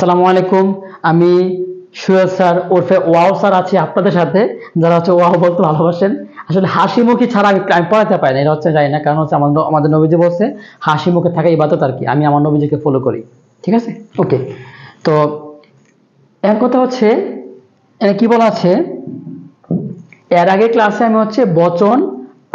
আসসালামু আলাইকুম। আমি সুয়েল স্যার ওরফে ওয়াও স্যার আছি আপনাদের সাথে, যারা হচ্ছে ওয়াও বলতে ভালোবাসেন। আসলে হাসি মুখী ছাড়া আমি পড়াতে পারি না, এটা হচ্ছে জানি না, কারণ হচ্ছে আমার আমাদের নবীজি বলছে, হাসি মুখে থাকা ইবাদত আর কি। আমি আমার নবীজিকে ফলো করি। ঠিক আছে? ওকে তো, এর কথা হচ্ছে এখানে কি বলা আছে? এর আগে ক্লাসে আমি হচ্ছে বচন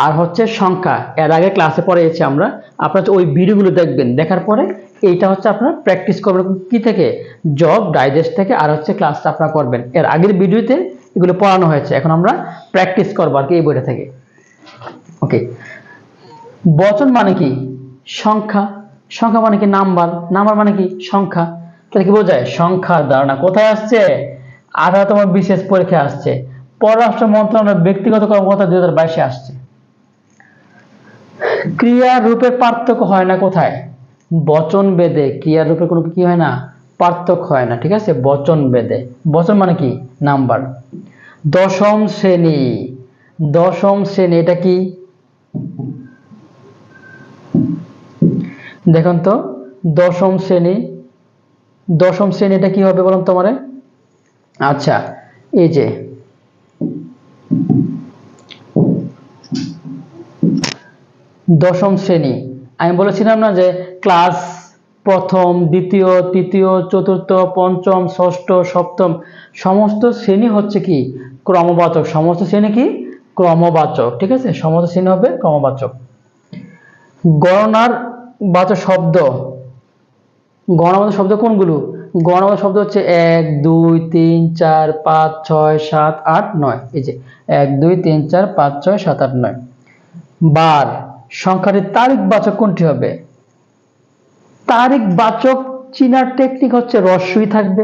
আর হচ্ছে সংখ্যা, এর আগে ক্লাসে পড়ে পড়েছি আমরা। আপনারা ওই ভিডিওগুলো দেখবেন। দেখার পরে এইটা হচ্ছে আপনার প্র্যাকটিস করবেন। কি থেকে? জব ডাইজেস্ট থেকে, আর হচ্ছে ক্লাসটা আপনারা করবেন। এর আগের ভিডিওতে এগুলো পড়ানো হয়েছে। এখন আমরা প্র্যাকটিস করব আর কি এই বইটা থেকে। ওকে বচন মানে কি? সংখ্যা। সংখ্যা মানে কি? নাম্বার। নাম্বার মানে কি? সংখ্যা। তাহলে কি বোঝায়? সংখ্যার ধারণা কোথায় আসছে? আঠারোতম বিশেষ পরীক্ষা আসছে। পররাষ্ট্র মন্ত্রণালয়ের ব্যক্তিগত কর্মকর্তা দুই হাজার বাইশে আসছে। ক্রিয়ার রূপের পার্থক্য হয় না কোথায়? বচন বেদে ক্রিয়ার রূপে কোনো কি হয় না? পার্থক্য হয় না, ঠিক আছে? বচন বেদে। বচন মানে কি? নাম্বার। দশম শ্রেণি। দশম শ্রেণি, এটা কি? দেখুন তো, দশম শ্রেণি। দশম শ্রেণি এটা কি হবে বলুন তোমারে আচ্ছা এই যে। দশম শ্রেণি। আমি বলেছিলাম না যে ক্লাস প্রথম, দ্বিতীয়, তৃতীয়, চতুর্থ, পঞ্চম, ষষ্ঠ, সপ্তম, সমস্ত শ্রেণি হচ্ছে কি? ক্রমবাচক। সমস্ত শ্রেণি কি? ক্রমবাচক। ঠিক আছে? সমস্ত শ্রেণি হবে ক্রমবাচক। গণনার বাচক শব্দ। গণবাচক শব্দ কোনগুলো? গণবাচক শব্দ হচ্ছে এক, দুই, তিন, চার, পাঁচ, ছয়, সাত, আট, নয়। এই যে এক, দুই, তিন, চার, পাঁচ, ছয়, সাত, আট, নয়। বার। সংখ্যাটির তারিখ বাচক কোনটি হবে? তারিখ বাচক চিনার টেকনিক হচ্ছে রস্যই থাকবে।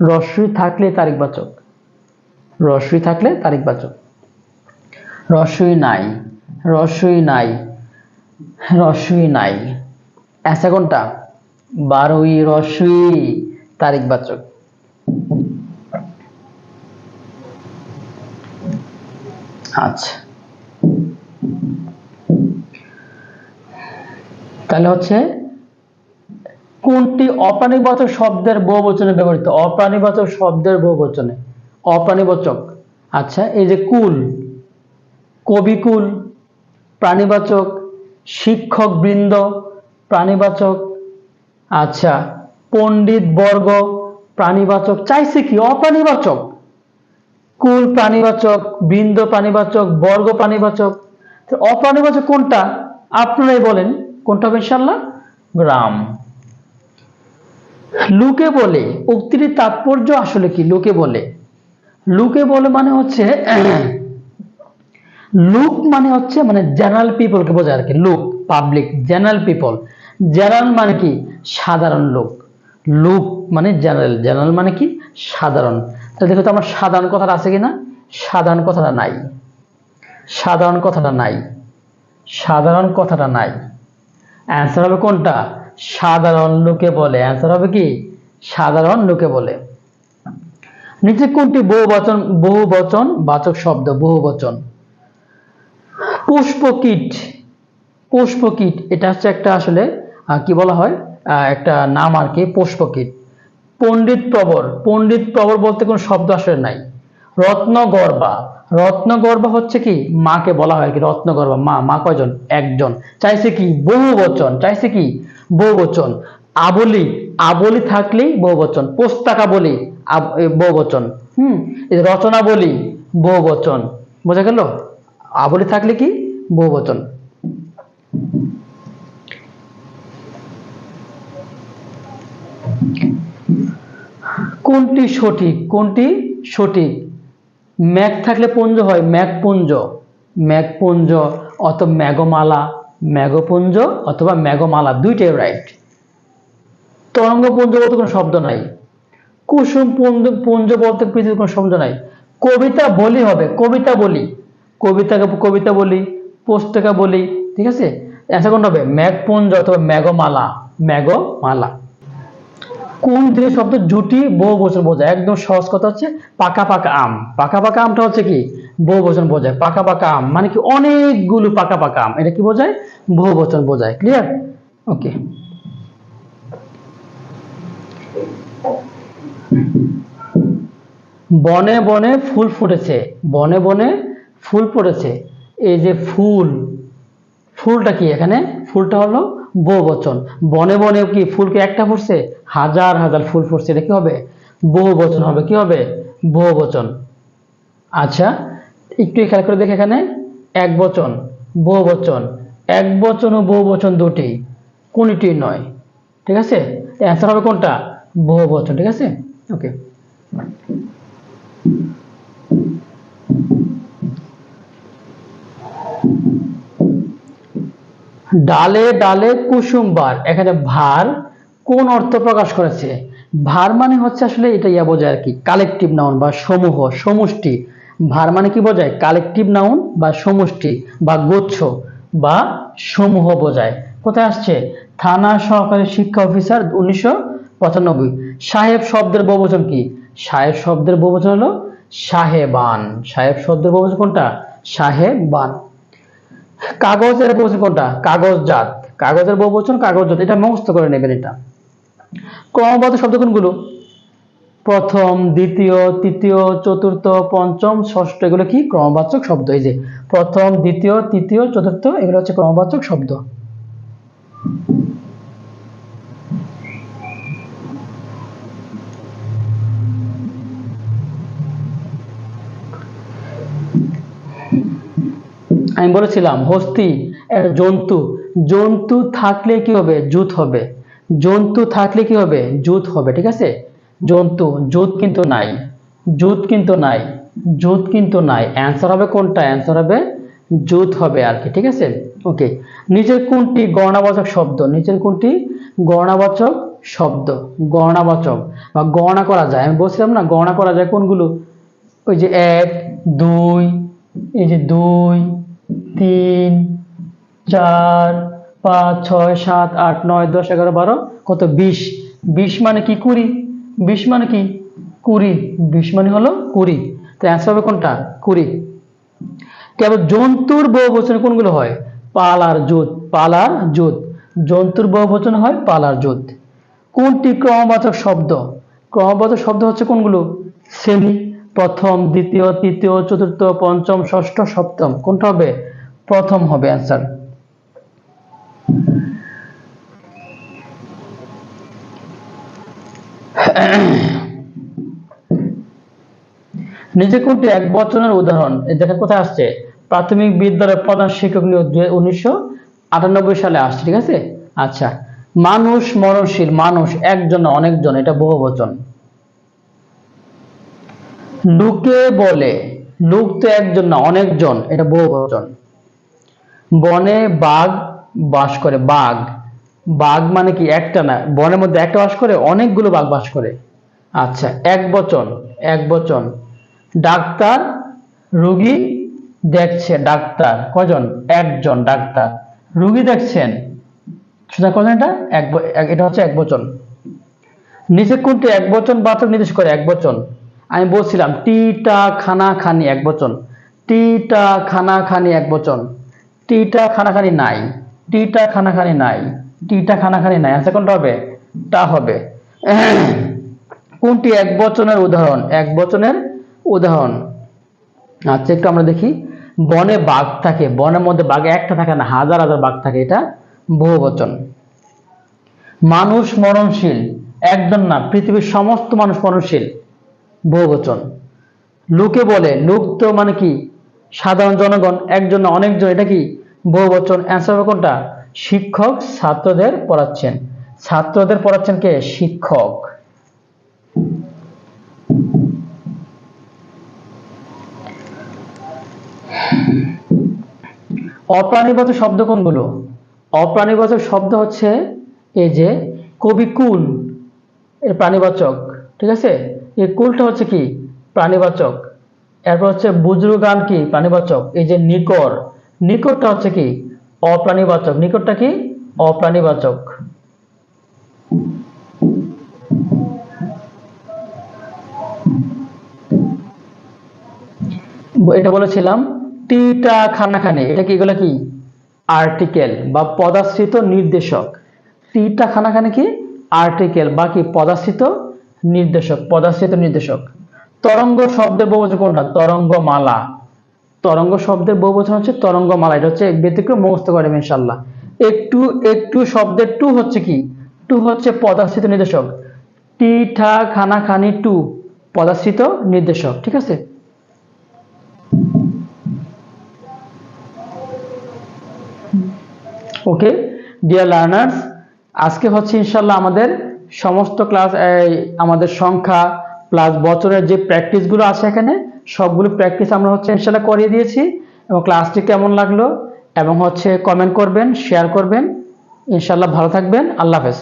রস্যই থাকলে তারিখ বাচক। রস্যই থাকলে তারিখ বাচক। রস্যই নাই। রস্যই নাই। রস্যই নাই। অ্যাসা কোনটা? বারোই রস্যই তারিখ বাচক। আচ্ছা। তাহলে হচ্ছে কোনটি অপ্রাণীবাচক শব্দের বহুবচনে ব্যবহৃত? অপ্রাণীবাচক শব্দের বহুবচনে। অপ্রাণীবাচক। আচ্ছা এই যে কুল, কবিকুল, প্রাণীবাচক শিক্ষক বৃন্দ প্রাণীবাচক আচ্ছা পণ্ডিত বর্গ প্রাণীবাচক, চাইছে কি? অপ্রাণীবাচক। কুল প্রাণীবাচক, বৃন্দ প্রাণীবাচক, বর্গ প্রাণীবাচক। অপ্রাণীবাচক কোনটা? আপনারাই বলেন। কোনটা হবে ইনশাল্লাহ গ্রাম। লুকে বলে, উক্তির তাৎপর্য আসলে কি? লুকে বলে। লুকে বলে মানে হচ্ছে, লুক মানে হচ্ছে মানে জেনারেল পিপলকে বোঝায় আর কি। Look, public, general people. General মানে কি? সাধারণ লোক। লুক মানে জেনারেল। জেনারেল মানে কি? সাধারণ। তাহলে দেখো তো আমার সাধারণ কথাটা আছে কিনা? সাধারণ কথাটা নাই। সাধারণ কথাটা নাই। সাধারণ কথাটা নাই। অ্যান্সার হবে কোনটা? সাধারণ লোকে বলে। অ্যান্সার হবে কি? সাধারণ লোকে বলে। নিচে কোনটি বহু বচন বহু বচন বাচক শব্দ বহু বচন পুষ্পকীট। পুষ্পকীট, এটা হচ্ছে একটা আসলে কি বলা হয়? একটা নাম আর কি, পুষ্পকীট। পণ্ডিত প্রবর। পণ্ডিত প্রবর বলতে কোনো শব্দ আসলে নাই। রত্নগর্বা রত্নগর্বা হচ্ছে কি? মাকে বলা হয় কি রত্নগর্বা মা মা কয়জন? একজন। চাইছে কি? বহু বচন চাইছে কি? বহু বচন আবলি। আবলি থাকলেই বহু বচন পোস্তাকা বলি বহু বচন হুম? রচনা বলি বহু বচন বোঝা গেল? আবলি থাকলে কি? বহু বচন কোনটি সঠিক? কোনটি সঠিক? ম্যাগ থাকলে পুঞ্জ হয়। ম্যাগপুঞ্জ ম্যাগপুঞ্জ অথবা ম্যাগমালা। ম্যাগপুঞ্জ অথবা ম্যাগমালা, দুইটাই রাইট তরঙ্গপুঞ্জ বলতে কোনো শব্দ নাই। কুসুম পুঞ্জ পুঞ্জ বলতে পৃথিবীর কোনো শব্দ নাই। কবিতা বলি হবে, কবিতা বলি। কবিতাকে, কবিতা বলি, পুস্তকা বলি, ঠিক আছে? অ্যান্সার কোনটা হবে ম্যাগপুঞ্জ অথবা ম্যাগমালা। ম্যাগমালা। কোন দুই শব্দ জুটি বহু বচন বোঝায়? একদম সহজ কথা হচ্ছে পাকা পাকা আম। পাকা পাকা আমটা হচ্ছে কি? বহু বচন বোঝায়। পাকা পাকা আম মানে কি? অনেকগুলো পাকা পাকা আম। এটা কি বোঝায়? বহু বচন বোঝায়। ক্লিয়ার ওকে বনে বনে ফুল ফুটেছে। বনে বনে ফুল ফুটেছে। এই যে ফুল, ফুলটা কি এখানে? ফুলটা হলো বহুবচন। বনে বনে কি ফুলকে একটা ফুটছে? হাজার হাজার ফুল ফুটছে। এটা কি হবে? বহুবচন হবে। কি হবে? বহুবচন। আচ্ছা একটু খেয়াল করে দেখে এখানে। এক বচন বহু বচন এক বচন ও বহু বচন দুটি। কোনটি নয়। ঠিক আছে? অ্যান্সার হবে কোনটা? বহু বচন ঠিক আছে? ওকে ডালে ডালে কুসুম কুসুমবার এখানে ভার কোন অর্থ প্রকাশ করেছে? ভার মানে হচ্ছে আসলে এটা ইয়া বোঝায় আর কি কালেকটিভ নাউন বা সমূহ, সমষ্টি। ভার মানে কি বোঝায়? কালেকটিভ নাউন বা সমষ্টি বা গুচ্ছ বা সমূহ বোঝায়। কোথায় আসছে? থানা সহকারী শিক্ষা অফিসার উনিশশো পঁচানব্বই। সাহেব শব্দের বহুবচন কি? সাহেব শব্দের বহুবচন হলো সাহেবান। সাহেব শব্দের বহুবচন কোনটা? সাহেবান। কাগজের বহুবচন কোনটা? কাগজজাত কাগজের বহু বচন কাগজজাত এটা মুখস্থ করে নেবেন এটা। ক্রমবদ্ধ শব্দ কোনগুলো? প্রথম, দ্বিতীয়, তৃতীয়, চতুর্থ, পঞ্চম, ষষ্ঠ, এগুলো কি? ক্রমবাচক শব্দ। এই যে প্রথম, দ্বিতীয়, তৃতীয়, চতুর্থ, এগুলো হচ্ছে ক্রমবাচক শব্দ। আমি বলেছিলাম, হস্তি জন্তু। জন্তু থাকলে কি হবে? জুত হবে। জন্তু থাকলে কি হবে? জুত হবে, ঠিক আছে? জন্তু, জুত কিন্তু নাই। জুত কিন্তু নাই। জুত কিন্তু নাই। অ্যান্সার হবে কোনটা? অ্যান্সার হবে জুত হবে আর কি, ঠিক আছে? ওকে নিচের কোনটি গণনাবাচক শব্দ? নিচের কোনটি গণনাবাচক শব্দ? গণনাবাচক বা গণনা করা যায়। আমি বলছিলাম না, গণনা করা যায় কোনগুলো? ওই যে এক, দুই, এই যে দুই তিন, চার, পাঁচ, ছয়, সাত, আট, নয়, দশ, এগারো, বারো, কত? বিশ। বিশ মানে কি? কুড়ি। বিশ মানে কি? কুড়ি। বিশ মানে হলো কুড়ি। তো অ্যান্সার হবে কোনটা? কুড়ি। কেবল জন্তুর বহু বচন কোনগুলো হয়? পাল আর জুত। পাল আর জুত। জন্তুর হয় পাল আর জুত। কোনটি ক্রমবাচক শব্দ? ক্রমবাচক শব্দ হচ্ছে কোনগুলো? শ্রেণি, প্রথম, দ্বিতীয়, তৃতীয়, চতুর্থ, পঞ্চম, ষষ্ঠ, সপ্তম। কোনটা হবে? প্রথম হবে অ্যান্সার নিচে কোনটি এক বচনের উদাহরণ? দেখেন কোথায় আসছে? প্রাথমিক বিদ্যালয়ের প্রধান শিক্ষক নিয়োগ উনিশশো আটানব্বই সালে আসছে, ঠিক আছে? আচ্ছা। মানুষ মরণশীল, মানুষ একজন অনেকজন, এটা বহু বচন। লোকে বলে লোক তো একজন না অনেকজন, এটা বহু বচন। বনে বাঘ বাস করে, বাঘ। বাঘ মানে কি? একটা না, বনের মধ্যে একটা বাস করে, অনেকগুলো বাঘ বাস করে। আচ্ছা এক বচন এক বচন। ডাক্তার, রুগী দেখছে, ডাক্তার। কজন একজন ডাক্তার। রুগী দেখছেন। সেটা কজন এটা, এক- এটা হচ্ছে এক বচন। নিচে কোনটি? এক বচন বাচক নির্দেশ করে এক বচন। আমি বলছিলাম, টিটা খানা খানি এক বচন। টিটা খানা খানি এক বচন। টিটা খানাখানি নাই, টিটা খানাখানি নাই, টিটা খানাখানি নাই। আচ্ছা কোনটা হবে? টা হবে। কোনটি এক বচনের উদাহরণ? এক বচনের উদাহরণ। আচ্ছা একটু আমরা দেখি। বনে বাঘ থাকে, বনের মধ্যে বাঘ একটা থাকে না, হাজার হাজার বাঘ থাকে, এটা বহু বচন। মানুষ মরণশীল, একজন না, পৃথিবীর সমস্ত মানুষ মরণশীল, বহু বচন। লোকে বলে, লোক তো মানে কি? সাধারণ জনগণ একজন অনেকজন, এটা কি? বহু বচন। অ্যান্সার হবে কোনটা? শিক্ষক ছাত্রদের পড়াচ্ছেন। ছাত্রদের পড়াচ্ছেন কে? শিক্ষক। অপ্রাণীবাচক শব্দ কোনগুলো? অপ্রাণীবাচক শব্দ হচ্ছে এই যে কবিকুল এর প্রাণীবাচক, ঠিক আছে? এই কুলটা হচ্ছে কি? প্রাণীবাচক। এরপর হচ্ছে বুজরুগান কি? প্রাণীবাচক। এই যে নিকর। নিকটটা হচ্ছে কি? অপ্রাণীবাচক। নিকটটা কি? অপ্রাণীবাচক। এটা বলেছিলাম টিটা খানাখানে এটা কি এগুলো কি? আর্টিকেল বা পদাশ্রিত নির্দেশক। টিটা খানাখানে কি? আর্টিকেল। বা কি পদাশ্রিত নির্দেশক। পদাশ্রিত নির্দেশক। তরঙ্গ শব্দের বহুবচন কোনটা? তরঙ্গমালা। তরঙ্গ শব্দের বহুবচন হচ্ছে তরঙ্গমালা। এটা হচ্ছে ব্যতিক্রম মুখস্থ করে ইনশাল্লাহ একটু একটু শব্দের টু হচ্ছে কি? টু হচ্ছে পদাশ্রিত নির্দেশক। টি, ঠা, খানা, খানি, টু। পদাশ্রিত নির্দেশক, ঠিক আছে? ওকে? ডিয়ার লার্নার্স আজকে হচ্ছে ইনশাল্লাহ আমাদের সমস্ত ক্লাস আমাদের সংখ্যা প্লাস বছরের যে প্র্যাকটিসগুলো আছে এখানে, সবগুলো প্র্যাকটিস আমরা হচ্ছে ইনশাল্লাহ করিয়ে দিয়েছি এবং ক্লাসটি কেমন লাগল এবং হচ্ছে কমেন্ট করবেন শেয়ার করবেন। ইনশাল্লাহ ভালো থাকবেন। আল্লাহ হাফেজ।